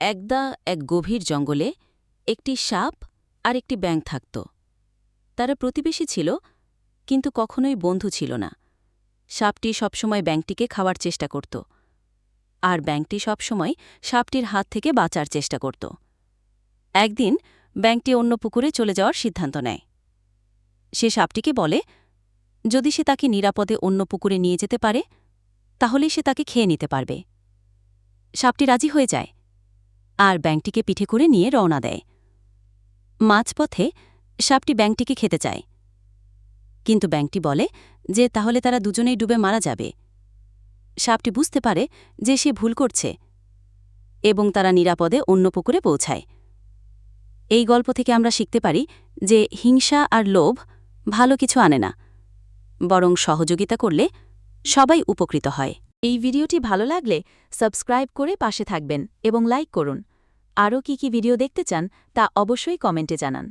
একদা এক গভীর জঙ্গলে একটি সাপ আর একটি ব্যাঙ থাকত। তারা প্রতিবেশী ছিল, কিন্তু কখনোই বন্ধু ছিল না। সাপটি সবসময় ব্যাঙটিকে খাওয়ার চেষ্টা করত, আর ব্যাঙটি সবসময় সাপটির হাত থেকে বাঁচার চেষ্টা করত। একদিন ব্যাঙটি অন্য পুকুরে চলে যাওয়ার সিদ্ধান্ত নেয়। সে সাপটিকে বলে, যদি সে তাকে নিরাপদে অন্য পুকুরে নিয়ে যেতে পারে, তাহলেই সে তাকে খেয়ে নিতে পারবে। সাপটি রাজি হয়ে যায়। আর ব্যাংকটিকে পিঠে করে নিয়ে রওনা দেয়। মাঝপথে সাপটি ব্যাংকটিকে খেতে চায়। কিন্তু ব্যাংকটি বলে যে তাহলে তারা দুজনেই ডুবে মারা যাবে। সাপটি বুঝতে পারে যে সে ভুল করছে এবং তারা নিরাপদে অন্য পুকুরে পৌঁছায়। এই গল্প থেকে আমরা শিখতে পারি যে হিংসা আর লোভ ভালো কিছু আনে না, বরং সহযোগিতা করলে সবাই উপকৃত হয়। এই ভিডিওটি ভালো লাগলে সাবস্ক্রাইব করে পাশে থাকবেন এবং লাইক করুন। আরও কি কি ভিডিও দেখতে চান তা অবশ্যই কমেন্টে জানান।